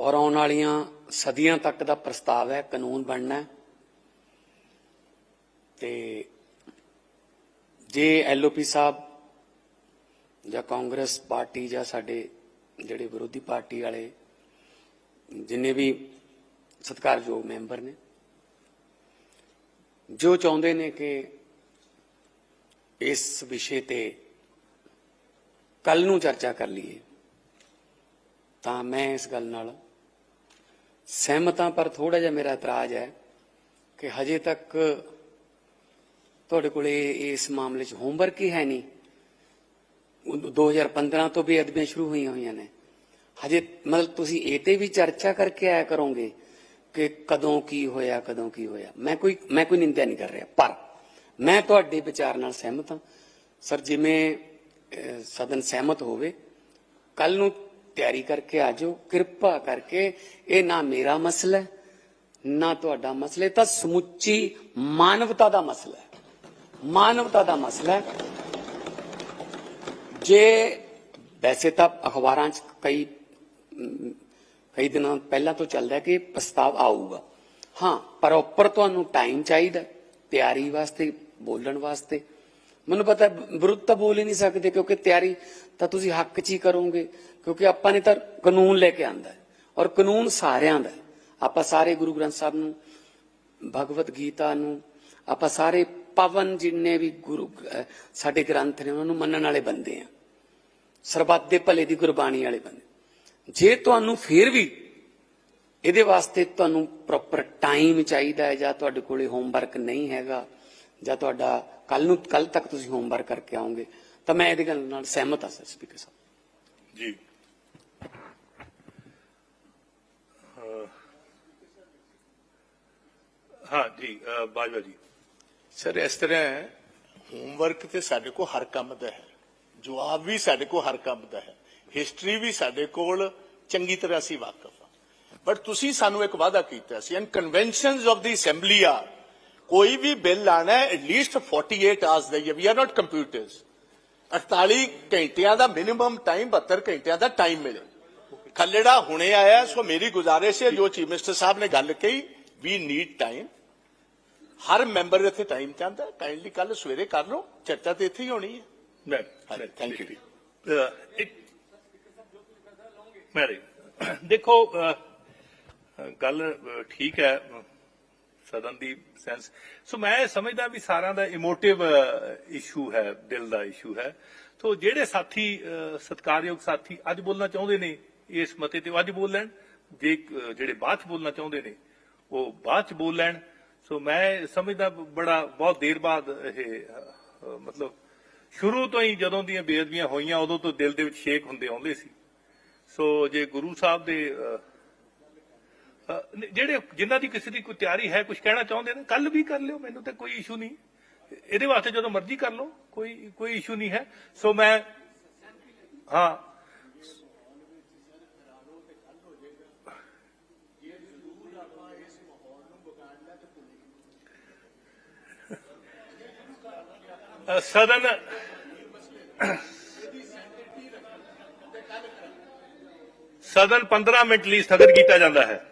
ਔਰ ਆਉਣ ਵਾਲੀਆਂ ਸਦੀਆਂ ਤੱਕ ਦਾ ਪ੍ਰਸਤਾਵ ਹੈ, ਕਾਨੂੰਨ ਬਣਨਾ ਹੈ। ਤੇ ਜੇ ਐਲਓਪੀ ਸਾਹਿਬ ਜਾਂ ਕਾਂਗਰਸ ਪਾਰਟੀ ਜਾਂ ਸਾਡੇ ਜਿਹੜੇ ਵਿਰੋਧੀ ਪਾਰਟੀ ਵਾਲੇ ਜਿੰਨੇ ਵੀ ਸਤਿਕਾਰਯੋਗ ਮੈਂਬਰ ਨੇ, ਜੋ ਚਾਹੁੰਦੇ ਨੇ ਕਿ ਇਸ ਵਿਸ਼ੇ ਤੇ ਕੱਲ ਨੂੰ ਚਰਚਾ ਕਰ ਲਈਏ, ਤਾਂ ਮੈਂ ਇਸ ਗੱਲ ਨਾਲ ਸਹਿਮਤ ਹਾਂ ਪਰ ਥੋੜਾ ਜਿਹਾ ਮੇਰਾ ਇਤਰਾਜ਼ ਹੈ ਕਿ ਹਜੇ ਤੱਕ ਤੁਹਾਡੇ ਕੋਲੇ ਇਸ ਮਾਮਲੇ 'ਚ ਹੋਮਵਰਕ ਹੀ ਹੈ ਨਹੀਂ। ਉਹ 2015 ਤੋਂ ਵੀ ਅਦਬੀਆਂ ਸ਼ੁਰੂ ਹੋਈਆਂ ਹੋਈਆਂ ਨੇ। ਹਜੇ ਮਤਲਬ ਤੁਸੀਂ ਇਹ ਤੇ ਵੀ ਚਰਚਾ ਕਰਕੇ ਆਇਆ ਕਰੋਗੇ ਕਿ ਕਦੋਂ ਕੀ ਹੋਇਆ, ਕਦੋਂ ਕੀ ਹੋਇਆ। ਮੈਂ ਕੋਈ ਮੈਂ ਕੋਈ ਨਿੰਦਿਆ ਨਹੀਂ ਕਰ ਰਿਹਾ, ਪਰ ਮੈਂ ਤੁਹਾਡੇ ਵਿਚਾਰ ਨਾਲ ਸਹਿਮਤ ਹਾਂ। ਸਰ, ਜਿਵੇਂ ਸਦਨ ਸਹਿਮਤ ਹੋਵੇ ਕੱਲ ਨੂੰ ਤਿਆਰੀ ਕਰਕੇ ਆ ਜਾਓ, ਕਿਰਪਾ ਕਰਕੇ, ਇਹ ਨਾ ਮੇਰਾ ਮਸਲਾ ਨਾ ਤੁਹਾਡਾ ਮਸਲਾ ਤਾਂ ਸਮੁੱਚੀ ਮਾਨਵਤਾ ਦਾ ਮਸਲਾ ਹੈ। ਮਾਨਵਤਾ ਦਾ ਮਸਲਾ ਹੈ। ਜੇ ਵੈਸੇ ਤਾਂ ਅਖਬਾਰਾਂ 'ਚ ਕਈ ਕਈ ਦਿਨਾਂ ਪਹਿਲਾਂ ਤੋਂ ਚੱਲਦਾ ਕਿ ਪ੍ਰਸਤਾਵ ਆਊਗਾ। ਹਾਂ ਪ੍ਰੋਪਰ ਤੁਹਾਨੂੰ ਟਾਈਮ ਚਾਹੀਦਾ ਤਿਆਰੀ ਵਾਸਤੇ, ਬੋਲਣ ਵਾਸਤੇ। ਮੈਨੂੰ ਪਤਾ ਵਿਰੁੱਧ ਤਾਂ ਬੋਲ ਹੀ ਨਹੀਂ ਸਕਦੇ, ਕਿਉਂਕਿ ਤਿਆਰੀ ਤਾਂ ਤੁਸੀਂ ਹੱਕ 'ਚ ਹੀ ਕਰੋਗੇ, ਕਿਉਂਕਿ ਆਪਾਂ ਨੇ ਤਾਂ ਕਾਨੂੰਨ ਲੈ ਕੇ ਆਂਦਾ ਔਰ ਕਾਨੂੰਨ ਸਾਰਿਆਂ ਦਾ ਆਪਾਂ ਸਾਰੇ ਗੁਰੂ ਗ੍ਰੰਥ ਸਾਹਿਬ ਨੂੰ ਭਗਵਤ ਗੀਤਾ ਨੂੰ, ਆਪਾਂ ਸਾਰੇ ਪਵਨ ਜਿੰਨੇ ਵੀ ਗੁਰੂ ਸਾਡੇ ਗ੍ਰੰਥ ਨੇ, ਉਹਨਾਂ ਨੂੰ ਮੰਨਣ ਵਾਲੇ ਬੰਦੇ ਆ। ਸਰਬੱਤ ਦੇ ਭਲੇ ਦੀ ਗੁਰਬਾਣੀ ਵਾਲੇ ਬੰਦੇ। ਜੇ ਤੁਹਾਨੂੰ ਫੇਰ ਵੀ ਇਹਦੇ ਵਾਸਤੇ ਤੁਹਾਨੂੰ ਪ੍ਰੋਪਰ ਟਾਈਮ ਚਾਹੀਦਾ ਹੈ, ਜਾਂ ਤੁਹਾਡੇ ਕੋਲੇ ਹੋਮਵਰਕ ਨਹੀਂ ਹੈਗਾ ਜਾਂ ਤੁਹਾਡਾ ਕੱਲ ਨੂੰ ਕੱਲ ਤੱਕ ਤੁਸੀਂ ਹੋਮਵਰਕ ਕਰਕੇ ਆਓਗੇ ਤਾਂ ਮੈਂ ਇਹਦੇ ਗੱਲ ਨਾਲ ਸਹਿਮਤ ਹਾਂ ਸਰ ਸਪੀਕਰ ਸਾਹਿਬ। ਜੀ। ਹਾਂ ਜੀ ਬਾਜਵਾ ਜੀ। ਸਰ ਇਸ ਤਰ੍ਹਾਂ ਹੈ ਹੋਮਵਰਕ ਤੇ ਸਾਡੇ ਕੋਲ ਹਰ ਕੰਮ ਦਾ ਹੈ ਜਵਾਬ ਵੀ ਸਾਡੇ ਕੋਲ ਹਰ ਕੰਮ ਦਾ ਹੈ ਹਿਸਟਰੀ ਵੀ ਸਾਡੇ ਕੋਲ ਚੰਗੀ ਤਰ੍ਹਾਂ ਅਸੀਂ ਵਾਕਿਫ ਬਟ ਤੁਸੀਂ ਸਾਨੂੰ ਇੱਕ ਵਾਅਦਾ ਕੀਤਾ ਸੀ and conventions of the assembly ਆ ਕੋਈ ਵੀ ਬਿੱਲ ਆਣਾ ਹੈ ਐਟਲੀਸਟ 48 ਆਵਰਸ ਦਾ ਵੀ ਆਰ ਨਾਟ ਕੰਪਿਊਟਰਸ 48 ਘੰਟਿਆਂ ਦਾ ਮਿਨੀਮਮ ਟਾਈਮ 72 ਘੰਟਿਆਂ ਦਾ ਟਾਈਮ ਮਿਲੇ ਖੱਲੜਾ ਹੁਣੇ ਆਇਆ ਸੋ ਮੇਰੀ ਗੁਜ਼ਾਰਿਸ਼ ਹੈ ਜੋ ਚੀਫ ਮਿਨਿਸਟਰ ਸਾਹਿਬ ਨੇ ਗੱਲ ਕਹੀ ਵੀ ਨੀਡ ਟਾਈਮ ਹਰ ਮੈਂਬਰ ਇੱਥੇ ਟਾਈਮ ਚਾਹੁੰਦਾ ਕਾਈਂਡਲੀ ਕੱਲ ਸਵੇਰੇ ਕਰ ਲਓ ਚਰਚਾ ਤੇ ਇੱਥੇ ਹੀ ਹੋਣੀ ਹੈ ਮੈਂ ਹਾਂਜੀ, thank you ਜੀ। ਅਹ, ਇੱਕ ਮੈਰੀ ਦੇਖੋ ਅਹ, ਅਹ, ਗੱਲ ਅਹ, ਠੀਕ ਹੈ ਅਹ, ਸਦਨ ਦੀ ਸੈਂਸ ਸੋ ਮੈਂ ਸਮਝਦਾ ਵੀ ਸਾਰਿਆਂ ਦਾ ਇਮੋਟਿਵ ਇਸ਼ੂ ਹੈ ਦਿਲ ਦਾ ਇਸ਼ੂ ਹੈ। ਸੋ ਜਿਹੜੇ ਸਾਥੀ ਅਹ, ਸਤਿਕਾਰਯੋਗ ਸਾਥੀ ਅੱਜ ਬੋਲਣਾ ਚਾਹੁੰਦੇ ਨੇ ਇਸ ਮਤੇ ਤੇ ਅੱਜ ਬੋਲ ਲੈਣ। ਜੇ ਜਿਹੜੇ ਬਾਅਦ ਚ ਬੋਲਣਾ ਚਾਹੁੰਦੇ ਨੇ ਉਹ ਬਾਅਦ ਚ ਬੋਲ ਲੈਣ। ਸੋ ਮੈਂ ਸਮਝਦਾ ਬੜਾ ਬਹੁਤ ਦੇਰ ਬਾਅਦ ਇਹ ਮਤਲਬ ਸ਼ੁਰੂ ਤੋਂ ਹੀ ਜਦੋਂ ਦੀਆਂ ਬੇਅਦਬੀਆਂ ਹੋਈਆਂ ਉਦੋਂ ਤੋਂ ਦਿਲ ਦੇ ਵਿੱਚ ਸ਼ੇਕ ਹੁੰਦੇ ਆਉਂਦੇ ਸੀ। ਸੋ ਜੇ ਗੁਰੂ ਸਾਹਿਬ ਦੇ ਜਿਹੜੇ ਜਿਨ੍ਹਾਂ ਦੀ ਕਿਸੇ ਦੀ ਕੋਈ ਤਿਆਰੀ ਹੈ ਕੁਝ ਕਹਿਣਾ ਚਾਹੁੰਦੇ ਨੇ ਕੱਲ ਵੀ ਕਰ ਲਿਓ, ਮੈਨੂੰ ਤਾਂ ਕੋਈ ਇਸ਼ੂ ਨਹੀਂ। ਇਹਦੇ ਵਾਸਤੇ ਜਦੋਂ ਮਰਜ਼ੀ ਕਰ ਲਓ, ਕੋਈ ਕੋਈ ਇਸ਼ੂ ਨਹੀਂ ਹੈ। ਸੋ ਮੈਂ, ਹਾਂ। ਸਦਨ ਸਦਨ 15 ਮਿੰਟ ਲਈ ਸਥਗਿਤ ਕੀਤਾ ਜਾਂਦਾ ਹੈ।